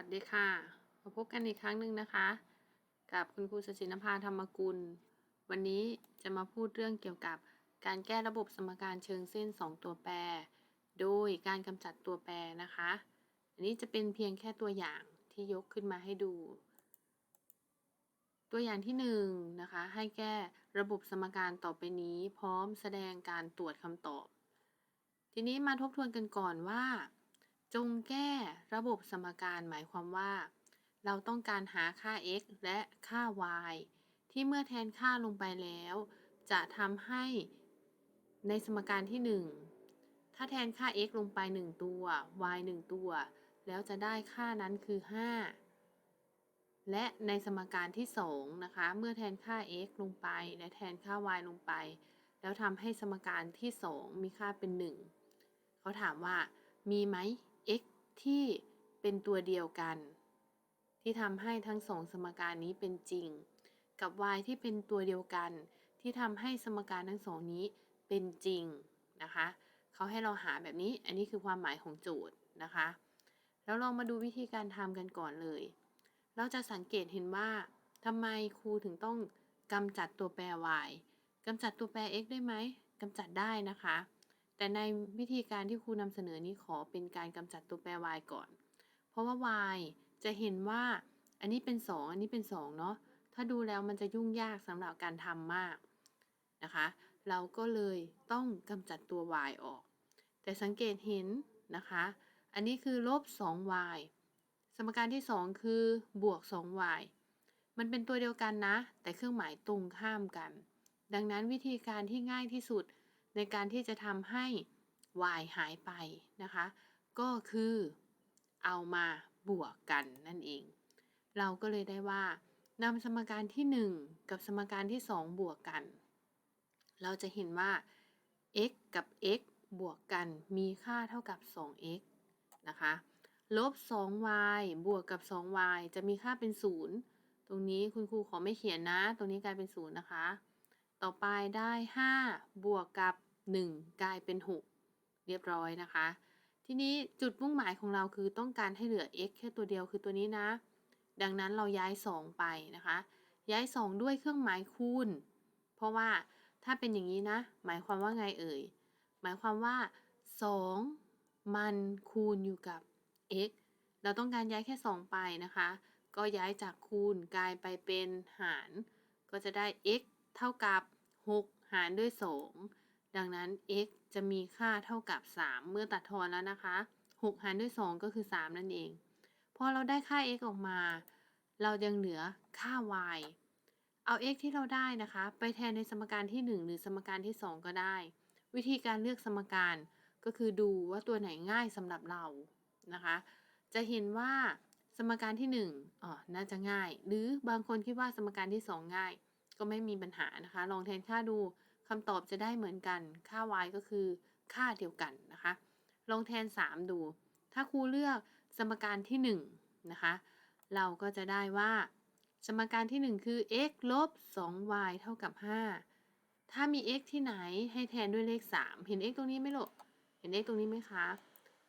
วัสดีค่ะมาพบกันอีกครั้งหนึ่งนะคะ กับคุณครูสศินภาธรรมกุล วันนี้จะมาพูดเรื่องเกี่ยวกับการแก้ระบบสมการเชิงเส้น 2 ตัวแปร โดยการกำจัดตัวแปรนะคะ อันนี้จะเป็นเพียงแค่ตัวอย่างที่ยกขึ้นมาให้ดู ตัวอย่างที่1นงนะคะ ให้แก้ระบบสมการต่อไปนี้ พร้อมแสดงการตรวจคำตอบ ทีนี้มาทบทวนกันก่อนว่า จงแก้ระบบสมการหมายความว่า เราต้องการหาค่า x และค่า y ที่เมื่อแทนค่าลงไปแล้ว จะทำให้ในสมการที่ 1 ถ้าแทนค่า x ลงไป 1 ตัว y 1 ตัว แล้วจะได้ค่านั้นคือ 5 และในสมการที่ 2 นะคะ เมื่อแทนค่า x ลงไป และแทนค่า y ลงไป แล้วทำให้สมการที่ 2 มีค่าเป็น 1 เขาถามว่ามีไหม ที่เป็นตัวเดียวกัน ที่ทำให้ทั้งสองสมการนี้เป็นจริง กับ y ที่เป็นตัวเดียวกัน ที่ทำให้สมการทั้งสองนี้เป็นจริงนะคะเขาให้เราหาแบบนี้อันนี้คือความหมายของโจทย์นะคะ แล้วลองมาดูวิธีการทำกันก่อนเลย เราจะสังเกตเห็นว่าทำไมครูถึงต้องกำจัดตัวแปร y กำจัดตัวแปร x ได้ไหมกำจัดได้นะคะ แต่ในวิธีการที่ครูนำเสนอนี้ขอเป็นการกำจัดตัวแปร y ก่อน เพราะว่า y จะเห็นว่าอันนี้เป็น 2 อันนี้เป็น2เนาะ ถ้าดูแล้วมันจะยุ่งยากสำหรับการทำมากนะคะ เราก็เลยต้องกำจัดตัว y ออก แต่สังเกตเห็นนะคะ อันนี้คือลบ 2y สมการที่ 2 คือบวก 2y มันเป็นตัวเดียวกันนะ แต่เครื่องหมายตรงข้ามกัน ดังนั้นวิธีการที่ง่ายที่สุด ในการที่จะทำให้ y หายไปนะคะ ก็คือเอามาบวกกันนั่นเอง เราก็เลยได้ว่านำสมการที่ 1 กับสมการที่ 2 บวกกัน เราจะเห็นว่า x กับ x บวกกันมีค่าเท่ากับ 2x นะคะลบ 2y บวกกับ 2y จะมีค่าเป็น 0 ตรงนี้คุณครูขอไม่เขียนนะ ตรงนี้กลายเป็น 0 นะคะ ต่อไปได้ 5 บวกกับ 1 กลายเป็น 6 เรียบร้อยนะคะ ทีนี้จุดมุ่งหมายของเราคือต้องการให้เหลือ x แค่ตัวเดียวคือตัวนี้นะ ดังนั้นเราย้าย 2 ไปนะคะ ย้าย 2 ด้วยเครื่องหมายคูณ เพราะว่าถ้าเป็นอย่างนี้นะ หมายความว่าไงเอ่ย หมายความว่า 2 มันคูณอยู่กับ x เราต้องการย้ายแค่ 2 ไปนะคะ ก็ย้ายจากคูณกลายไปเป็นหาร ก็จะได้ x เท่ากับ 6 หารด้วย 2 ดังนั้น x จะมีค่าเท่ากับ 3 เมื่อตัดทอนแล้วนะคะ 6 หารด้วย 2 ก็คือ 3 นั่นเอง พอเราได้ค่า x ออกมา เรายังเหลือค่า y เอา x ที่เราได้นะคะ ไปแทนในสมการที่ 1 หรือสมการที่ 2 ก็ได้ วิธีการเลือกสมการก็คือดูว่าตัวไหนง่ายสำหรับเรานะคะ จะเห็นว่าสมการที่1อ๋อน่าจะง่าย หรือบางคนคิดว่าสมการที่ 2 ง่าย ก็ไม่มีปัญหานะคะ ลองแทนค่าดู คำตอบจะได้เหมือนกัน ค่า y ก็คือค่าเดียวกันนะคะ ลองแทน 3 ดู ถ้าครูเลือกสมการที่ 1 นะคะ เราก็จะได้ว่า สมการที่ 1 คือ x ลบ 2y เท่ากับ 5 ถ้ามี x ที่ไหนให้แทนด้วยเลข 3 เห็น x ตรงนี้ไหมลูก เห็น x ตรงนี้ไหมคะ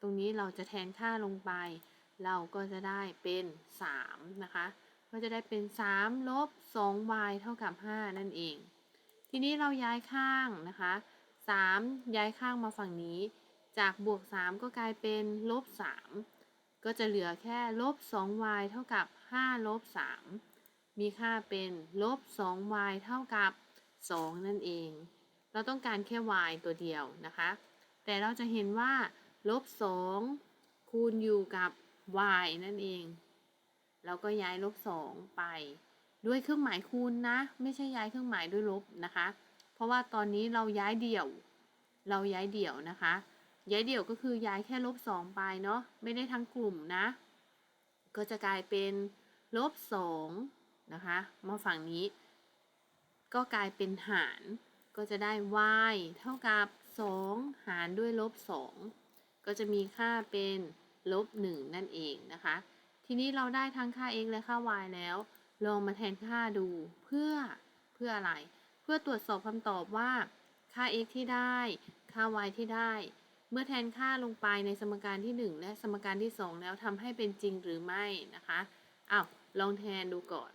ตรงนี้เราจะแทนค่าลงไป เราก็จะได้เป็น 3 นะคะ ก็จะได้เป็น 3 ลบ 2y เท่ากับ 5 นั่นเอง ทีนี้เราย้ายข้างนะคะ3ย้ายข้างมาฝั่งนี้ จากบวก 3 ก็กลายเป็นลบ3ก็จะเหลือแค่ลบ 2y เท่ากับ5ลบ3มีค่าเป็นลบ 2y เท่ากับ 2 นั่นเอง เราต้องการแค่ y ตัวเดียวนะคะ แต่เราจะเห็นว่าลบ 2 คูณอยู่กับ y นั่นเอง เราก็ย้ายลบ 2 ไป ด้วยเครื่องหมายคูณนะ ไม่ใช่ย้ายเครื่องหมายด้วยลบนะคะ เพราะว่าตอนนี้เราย้ายเดี่ยว เราย้ายเดี่ยวนะคะ ย้ายเดี่ยวก็คือย้ายแค่ลบสองไปเนาะไม่ได้ทั้งกลุ่มนะ ก็จะกลายเป็นลบสองนะคะ มาฝั่งนี้ ก็กลายเป็นหาร ก็จะได้ y เท่ากับ 2 หารด้วยลบ2ก็จะมีค่าเป็นลบ1นั่นเองนะคะ ทีนี้เราได้ทั้งค่า x และค่า y แล้ว ลองมาแทนค่าดูเพื่อเพื่ออะไร เพื่อตรวจสอบคำตอบว่า ค่า x ที่ได้ ค่า y ที่ได้ เมื่อแทนค่าลงไปในสมการที่ 1 และสมการที่ 2 แล้วทำให้เป็นจริงหรือไม่นะคะอ้าวลองแทนดูก่อน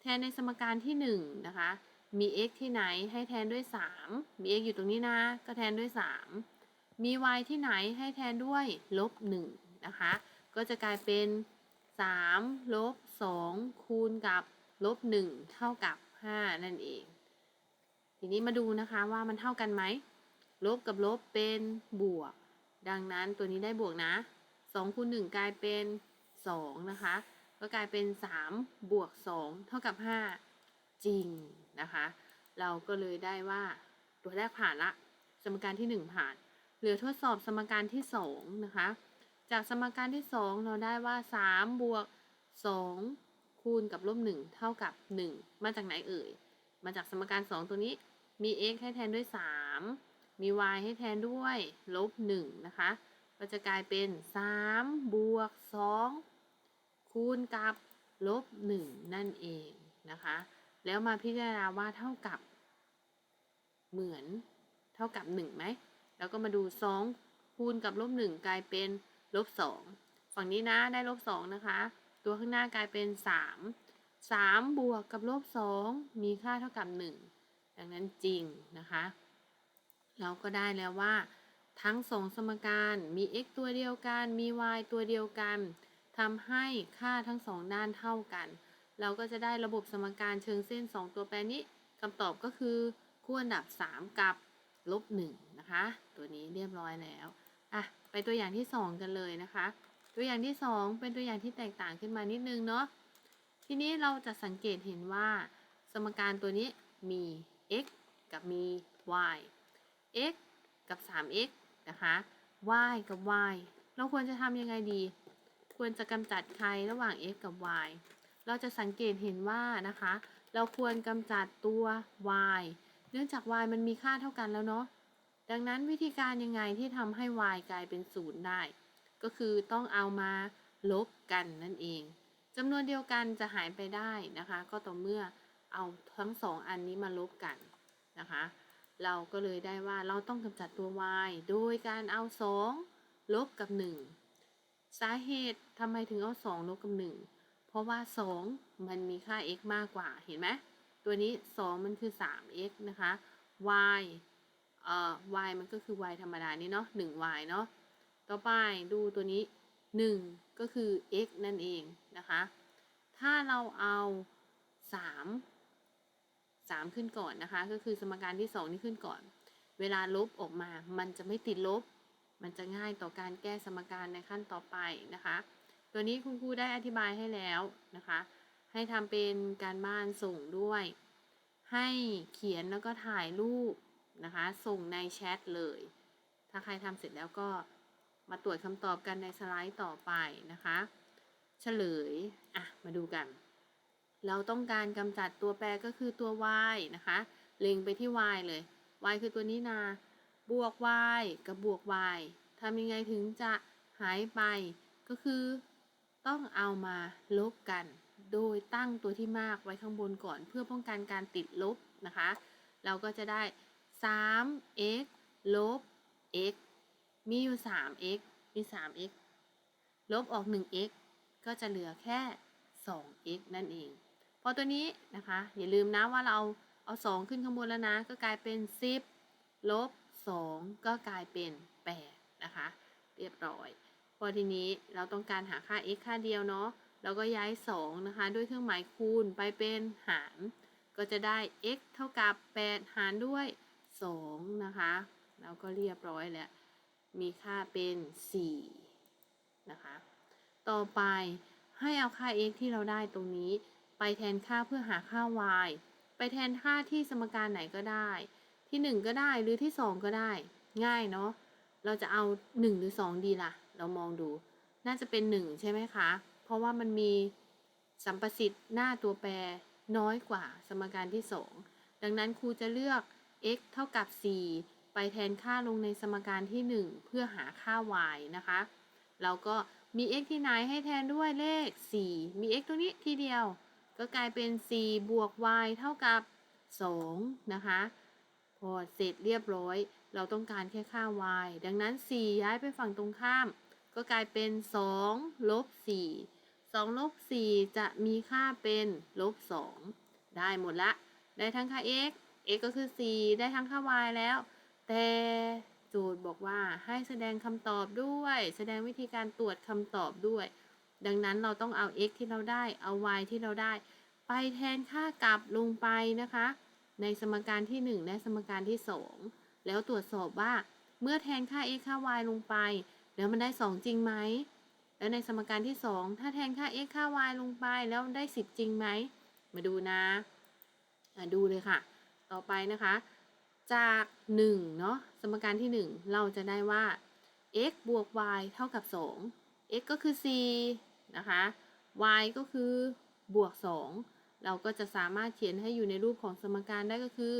แทนในสมการที่ 1 นะคะ มี x ที่ไหนให้แทนด้วย 3 มี x อยู่ตรงนี้นะ ก็แทนด้วย 3 มี y ที่ไหนให้แทนด้วยลบ1นะคะ ก็จะกลายเป็น3ลบ 2 คูณกับลบ1เท่ากับ 5 นั่นเอง ทีนี้มาดูนะคะว่ามันเท่ากันไหม ลบกับลบเป็นบวก ดังนั้นตัวนี้ได้บวกนะ2คูณ1กลายเป็น2นะคะ ก็กลายเป็น 3 บวก 2 เท่ากับ 5 จริงนะคะ เราก็เลยได้ว่าตัวแรกผ่านละ สมการที่ 1 ผ่าน เหลือทดสอบสมการที่ 2 นะคะ จากสมการที่ 2 เราได้ว่า 3 บวก 2 คูณกับลบ1เท่ากับ 1 มาจากไหนเอ่ย มาจากสมการ 2 ตัวนี้ มี x ให้แทนด้วย 3 มี y ให้แทนด้วยลบ1นะคะ ก็จะกลายเป็น 3 บวก 2 คูณกับลบ1นั่นเองนะคะ แล้วมาพิจารณาว่าเท่ากับ เหมือนเท่ากับ1ไหม แล้วก็มาดู 2 คูณกับลบ1กลายเป็นลบ2ฝั่งนี้นะได้ลบ2นะคะ ตัวข้างหน้ากลายเป็น 3 3 บวกกับลบ2มีค่าเท่ากับ 1 ดังนั้นจริงนะคะ เราก็ได้แล้วว่า ทั้งสองสมการมี x ตัวเดียวกัน มี y ตัวเดียวกันทำให้ค่าทั้งสองด้านเท่ากัน เราก็จะได้ระบบสมการเชิงเส้น 2 ตัวแปรนี้คำตอบก็คือคู่อันดับ 3 กับลบ1นะคะ ตัวนี้เรียบร้อยแล้ว อะ ไปตัวอย่างที่ 2 กันเลยนะคะ ตัวอย่างที่ 2 เป็นตัวอย่างที่แตกต่างขึ้นมานิดนึงเนาะทีนี้เราจะสังเกตเห็นว่า สมการตัวนี้มี x กับมี y x กับ 3x นะคะ y กับ y เราควรจะทำยังไงดี ควรจะกำจัดใครระหว่าง x กับ y เราจะสังเกตเห็นว่านะคะ เราควรกำจัดตัว y เนื่องจาก y มันมีค่าเท่ากันแล้วเนาะ ดังนั้นวิธีการยังไงที่ทำให้ y กลายเป็นศูนย์ได้ ก็คือต้องเอามาลบกันนั่นเองจำนวนเดียวกันจะหายไปได้นะคะ ก็ต่อเมื่อเอาทั้งสองอันนี้มาลบกันนะคะ เราก็เลยได้ว่าเราต้องกำจัดตัว y โดยการเอา 2 ลบกับ 1 สาเหตุทำไมถึงเอา 2 ลบกับ 1 เพราะว่า 2 มันมีค่า x มากกว่าเห็นไหมตัวนี้ 2 มันคือ 3x นะคะ y เอ่อ y มันก็คือ y ธรรมดานี่เนาะ 1y เนาะ ต่อไปดูตัวนี้ 1 ก็คือ x นั่นเองนะคะ ถ้าเราเอา 3 3 ขึ้นก่อนนะคะ ก็คือสมการที่ 2 นี่ขึ้นก่อน เวลาลบออกมา มันจะไม่ติดลบ มันจะง่ายต่อการแก้สมการในขั้นต่อไปนะคะ ตัวนี้คุณครูได้อธิบายให้แล้วนะคะ ให้ทำเป็นการบ้านส่งด้วย ให้เขียนแล้วก็ถ่ายรูปนะคะ ส่งในแชทเลย ถ้าใครทำเสร็จแล้วก็ มาตรวจคำตอบกันในสไลด์ต่อไปนะคะเฉลย อะ มาดูกัน เราต้องการกำจัดตัวแปรก็คือตัว y นะคะ เล็งไปที่ y เลย y คือตัวนี้นาบวก y กับบวก y ทำยังไงถึงจะหายไป ก็คือต้องเอามาลบกัน โดยตั้งตัวที่มากไว้ข้างบนก่อน เพื่อป้องกันการติดลบนะคะ เราก็จะได้ 3x ลบ x มีอยู่ 3x มี 3x ลบออก 1x ก็จะเหลือแค่ 2x นั่นเอง พอตัวนี้นะคะ อย่าลืมนะว่าเราเอา 2 ขึ้นข้างบนแล้วนะ ก็กลายเป็น 10 ลบ 2 ก็กลายเป็น 8 นะคะ เรียบร้อย พอทีนี้เราต้องการหาค่า x ค่าเดียวเนาะเราก็ย้าย 2 นะคะ ด้วยเครื่องหมายคูณไปเป็นหาร ก็จะได้ x เท่ากับ 8 หารด้วย 2 นะคะแล้วก็เรียบร้อยแล้ว มีค่าเป็น 4 นะคะ ต่อไปให้เอาค่า x ที่เราได้ตรงนี้ ไปแทนค่าเพื่อหาค่า y ไปแทนค่าที่สมการไหนก็ได้ ที่ 1 ก็ได้หรือที่ 2 ก็ได้ ง่ายเนาะ เราจะเอา 1 หรือ 2 ดีล่ะ เรามองดู น่าจะเป็น 1 ใช่ไหมคะ เพราะว่ามันมีสัมประสิทธิ์หน้าตัวแปรน้อยกว่าสมการที่ 2 ดังนั้นครูจะเลือก x เท่ากับ 4 ไปแทนค่าลงในสมการที่ 1 เพื่อหาค่า y นะคะเราก็มี x ที่ไหนให้แทนด้วยเลข 4 มี x ตรงนี้ทีเดียว ก็กลายเป็น 4 บวก y เท่ากับ 2 นะคะ พอเสร็จเรียบร้อย เราต้องการแค่ค่า y ดังนั้น 4 ย้ายไปฝั่งตรงข้าม ก็กลายเป็น 2 ลบ 4 2 ลบ 4 จะมีค่าเป็นลบ 2 ได้หมดละ ได้ทั้งค่า x x ก็คือ 4 ได้ทั้งค่า y แล้ว แต่โจทย์บอกว่าให้แสดงคำตอบด้วย แสดงวิธีการตรวจคำตอบด้วย ดังนั้นเราต้องเอา x ที่เราได้เอา y ที่เราได้ ไปแทนค่ากลับลงไปนะคะ ในสมการที่ 1 และสมการที่ 2 แล้วตรวจสอบว่าเมื่อแทนค่า x ค่า y ลงไป แล้วมันได้ 2 จริงไหม แล้วในสมการที่ 2 ถ้าแทนค่า x ค่า y ลงไปแล้วได้ 10 จริงไหม มาดูนะะดูเลยค่ะ ต่อไปนะคะ จาก1เนาะสมการที่ 1 เราจะได้ว่า x บวก y เท่ากับ 2 x ก็คือ 4 นะคะ y ก็คือบวก 2 เราก็จะสามารถเขียนให้อยู่ในรูปของสมการได้ก็คือ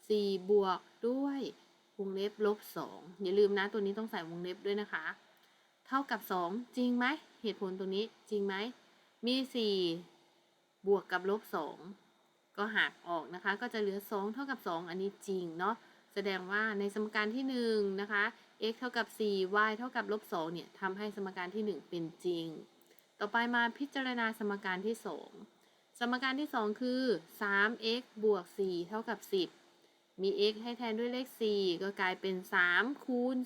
4 บวกด้วยวงเล็บลบ 2 อย่าลืมนะตัวนี้ต้องใส่วงเล็บด้วยนะคะ เท่ากับ 2 จริงไหม เหตุผลตัวนี้จริงไหม มี 4 บวกกับลบ 2 ก็หักออกนะคะ ก็จะเหลือ 2 เท่ากับ 2 อันนี้จริงเนาะแสดงว่าในสมการที่1นะคะ x เท่ากับ 4 y เท่ากับลบ2เนี่ยทำให้สมการที่ 1 เป็นจริง ต่อไปมาพิจารณาสมการที่ 2 สมการที่ 2 คือ 3x บวก 4 เท่ากับ 10 มี x ให้แทนด้วยเลข 4 ก็กลายเป็น 3 คูณ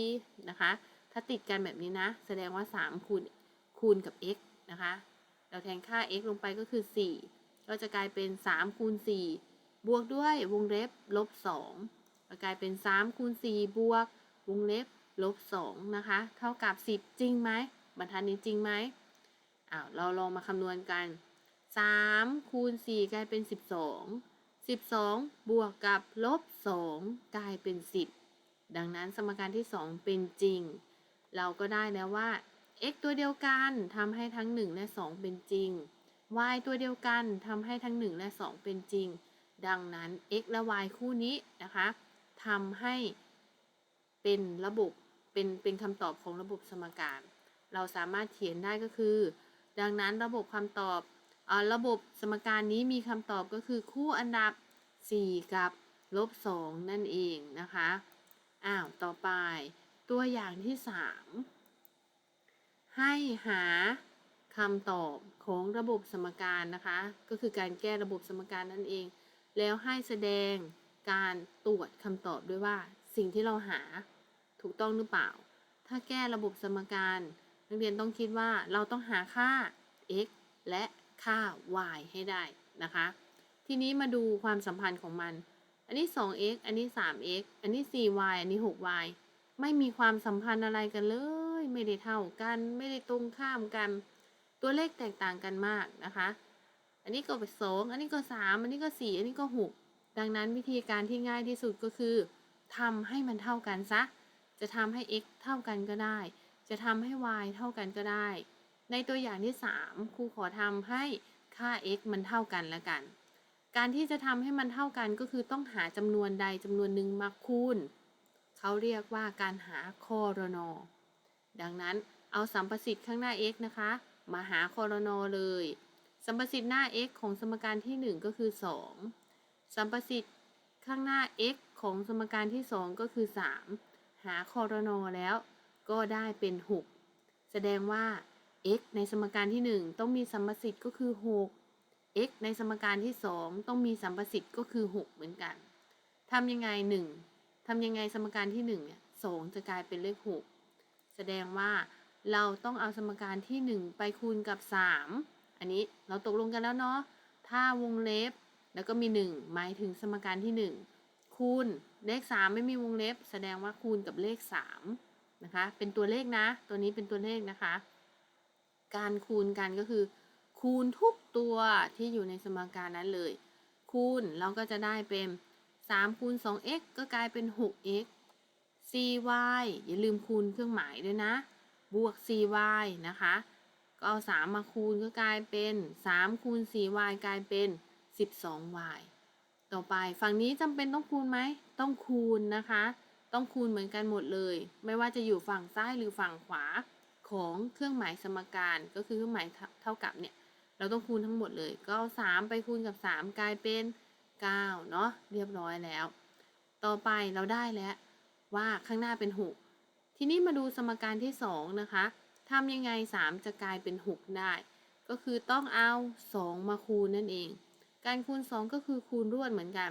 4 นะคะ ถ้าติดกันแบบนี้นะ แสดงว่า 3 คูณคูณกับ x นะคะ เราแทนค่า x ลงไปก็คือ 4 ก็จะกลายเป็น3คูณ4บวกด้วยวงเล็บลบ2ก็กลายเป็น3คูณ4บวกวงเล็บลบ2นะคะ เท่ากับ 10 จริงไหมบรรทัดนี้จริงไหมอ้าวเราลองมาคำนวณกัน3คูณ4กลายเป็น 12 12 บวกกับลบ 2 กลายเป็น 10 ดังนั้นสมการที่ 2 เป็นจริง เราก็ได้แล้วว่า x ตัวเดียวกันทำให้ทั้ง 1 และ 2 เป็นจริง y ตัวเดียวกันทำให้ทั้ง 1 และ 2 เป็นจริง ดังนั้น x และ y คู่นี้นะคะทำให้เป็นระบบเป็นเป็นคำตอบของระบบสมการ เราสามารถเขียนได้ก็คือ ดังนั้นระบบคำตอบอระบบสมการนี้มีคำตอบก็คือคู่อันดับ 4 กับลบ 2 นั่นเองนะคะ อ้าว ต่อไปตัวอย่างที่ 3 ให้หา คำตอบของระบบสมการนะคะ ก็คือการแก้ระบบสมการนั่นเอง แล้วให้แสดงการตรวจคำตอบด้วยว่าสิ่งที่เราหาถูกต้องหรือเปล่า ถ้าแก้ระบบสมการ นักเรียนต้องคิดว่าเราต้องหาค่า x และค่า y ให้ได้นะคะ ทีนี้มาดูความสัมพันธ์ของมัน อันนี้ 2x อันนี้ 3x อันนี้ 4y อันนี้ 6y ไม่มีความสัมพันธ์อะไรกันเลย ไม่ได้เท่ากัน ไม่ได้ตรงข้ามกัน ตัวเลขแตกต่างกันมากนะคะ อันนี้ก็เป็น2อันนี้ก็3อันนี้ก็4อันนี้ก็6ดังนั้นวิธีการที่ง่ายที่สุดก็คือทำให้มันเท่ากันซะ จะทำให้ x เท่ากันก็ได้ จะทำให้ y เท่ากันก็ได้ ในตัวอย่างที่ 3 ครูขอทำให้ค่า x มันเท่ากันแล้วกัน การที่จะทำให้มันเท่ากันก็คือต้องหาจำนวนใดจำนวนหนึ่งมาคูณ เขาเรียกว่าการหาคอรนอดังนั้นเอาสัมประสิทธิ์ข้างหน้า x นะคะ มาหาคอรนอเลยสัมประสิทธิ์หน้า x ของสมการที่ 1 ก็คือ 2 สัมประสิทธิ์ข้างหน้า x ของสมการที่ 2 ก็คือ 3 หาคอรนอแล้วก็ได้เป็น 6 แสดงว่า x ในสมการที่ 1 ต้องมีสัมประสิทธิ์ก็คือ 6 x ในสมการที่ 2 ต้องมีสัมประสิทธิ์ก็คือ 6 เหมือนกันทำยังไง 1ทำยังไงสมการที่1เนี่ย2จะกลายเป็นเลข 6 แสดงว่า เราต้องเอาสมการที่ 1 ไปคูณกับ 3 อันนี้เราตกลงกันแล้วเนาะ ถ้าวงเล็บแล้วก็มี 1 หมายถึงสมการที่ 1 คูณเลข 3 ไม่มีวงเล็บ แสดงว่าคูณกับเลข3นะคะ เป็นตัวเลขนะ ตัวนี้เป็นตัวเลขนะคะ การคูณกันก็คือ คูณทุกตัวที่อยู่ในสมการนั้นเลย คูณเราก็จะได้เป็น3คูณ 2x ก็กลายเป็น 6x 4y อย่าลืมคูณเครื่องหมายด้วยนะ บวก 4y นะคะ ก็เอา 3 มาคูณก็กลายเป็น 3 คูณ 4y กลายเป็น 12y ต่อไปฝั่งนี้จำเป็นต้องคูณไหม ต้องคูณนะคะ ต้องคูณเหมือนกันหมดเลย ไม่ว่าจะอยู่ฝั่งซ้ายหรือฝั่งขวาของเครื่องหมายสมการก็คือเครื่องหมายเท่ากับเนี่ย เราต้องคูณทั้งหมดเลย ก็เอา3ไปคูณกับ 3 กลายเป็น 9 เนาะเรียบร้อยแล้ว ต่อไปเราได้แล้วว่าข้างหน้าเป็น 6 ทีนี้มาดูสมการที่ 2 นะคะทำยังไง 3 จะกลายเป็น 6 ได้ ก็คือต้องเอา 2 มาคูณนั่นเอง การคูณ 2 ก็คือคูณรวดเหมือนกัน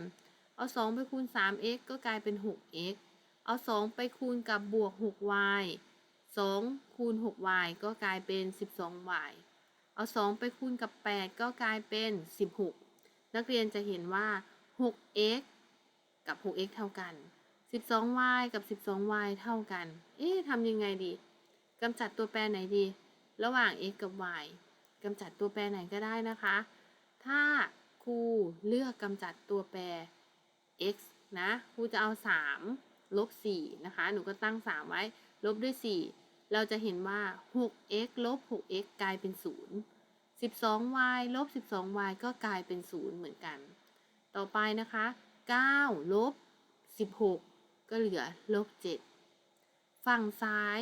เอา 2 ไปคูณ 3x ก็กลายเป็น 6x เอา 2 ไปคูณกับบวก 6y 2 คูณ 6y ก็กลายเป็น 12y เอา 2 ไปคูณกับ 8 ก็กลายเป็น 16 นักเรียนจะเห็นว่า 6x กับ 6x เท่ากัน 12y กับ 12y เท่ากัน เอ๊ะทำยังไงดีกำจัดตัวแปรไหนดี ระหว่าง x กับ y กำจัดตัวแปรไหนก็ได้นะคะ ถ้าครูเลือกกำจัดตัวแปร x นะครูจะเอา 3 ลบ 4 นะคะ หนูก็ตั้ง 3 ไว้ ลบด้วย 4 เราจะเห็นว่า 6x ลบ 6x กลายเป็น 0 12y ลบ 12y ก็กลายเป็น 0 เหมือนกัน ต่อไปนะคะ 9 ลบ 16 ก็เหลือ ลบ 7 ฝั่งซ้าย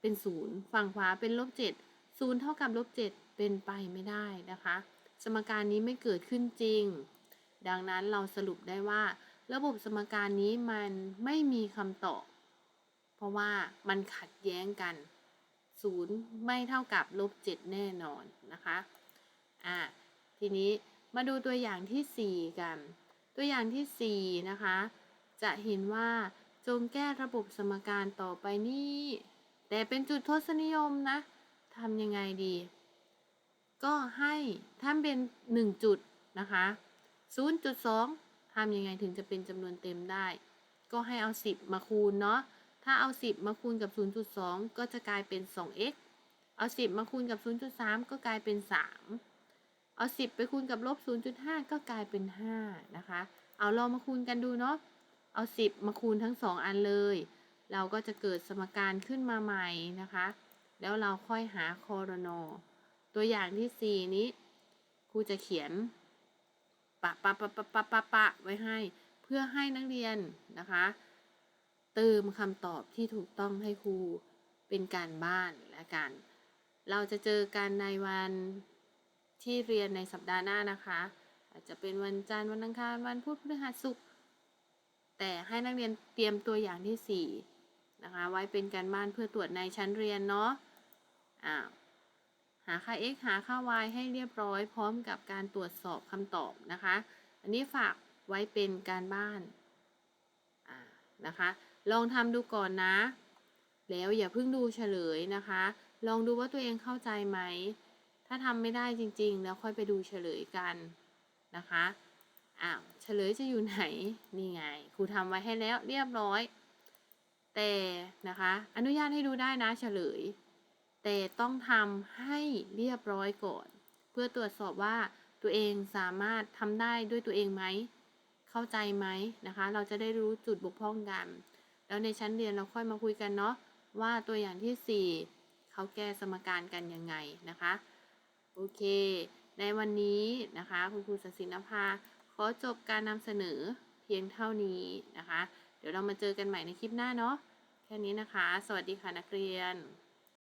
เป็น0ฝั่งขวาเป็นลบ7 0เท่ากับลบ7เป็นไปไม่ได้นะคะ สมการนี้ไม่เกิดขึ้นจริง ดังนั้นเราสรุปได้ว่า ระบบสมการนี้มันไม่มีคำตอบ เพราะว่ามันขัดแย้งกัน0ไม่เท่ากับลบ7แน่นอนนะคะอ่าทีนี้มาดูตัวอย่างที่ 4 กัน ตัวอย่างที่ 4 นะคะ จะเห็นว่า จงแก้ระบบสมการต่อไปนี้ แต่เป็นจุดทศนิยมนะทำยังไงดี ก็ให้ถ้าเป็น 1 จุดนะคะ0.2ทำยังไงถึงจะเป็นจำนวนเต็มได้ ก็ให้เอา 10 มาคูณเนาะถ้าเอา 10 มาคูณกับ 0.2 ก็จะกลายเป็น 2x เอา 10 มาคูณกับ 0.3 ก็กลายเป็น 3 เอา 10 ไปคูณกับลบ 0.5 ก็กลายเป็น 5 นะคะ เอาลองมาคูณกันดูเนาะ เอา 10 มาคูณทั้ง 2 อันเลย เราก็จะเกิดสมการขึ้นมาใหม่นะคะ แล้วเราค่อยหาคอรนตัวอย่างที่ 4 นี้ครูจะเขียนปะปะปะปะปะปะปะไว้ให้ เพื่อให้นักเรียนนะคะ เติมคำตอบที่ถูกต้องให้ครูเป็นการบ้านและกัน เราจะเจอกันในวันที่เรียนในสัปดาห์หน้านะคะ อาจจะเป็นวันจันทร์วันอังคารวันพุธพฤหัสศุกร์ แต่ให้นักเรียนเตรียมตัวอย่างที่ 4 นะคะ ไว้เป็นการบ้านเพื่อตรวจในชั้นเรียนเนาะอ่าหาค่า x หาค่า y ให้เรียบร้อยพร้อมกับการตรวจสอบคำตอบนะคะ อันนี้ฝากไว้เป็นการบ้านนะคะ ลองทำดูก่อนนะ แล้วอย่าเพิ่งดูเฉลยนะคะ ลองดูว่าตัวเองเข้าใจไหม ถ้าทำไม่ได้จริงๆ แล้วค่อยไปดูเฉลยกันนะคะอ้าว ฉลยจะอยู่ไหน นี่ไง ครูทำไว้ให้แล้วเรียบร้อย แต่นะคะ อนุญาตให้ดูได้นะเฉลย แต่ต้องทำให้เรียบร้อยก่อน เพื่อตรวจสอบว่าตัวเองสามารถทำได้ด้วยตัวเองไหม เข้าใจไหมนะคะ เราจะได้รู้จุดบกพร่องกัน แล้วในชั้นเรียนเราค่อยมาคุยกันเนาะว่าตัวอย่างที่ 4เขาแก้สมการกันยังไงนะคะ โอเค ในวันนี้นะคะ คุณครูศศินภา ขอจบการนำเสนอเพียงเท่านี้นะคะ เดี๋ยวเรามาเจอกันใหม่ในคลิปหน้าเนาะแค่นี้นะคะ สวัสดีค่ะนักเรียน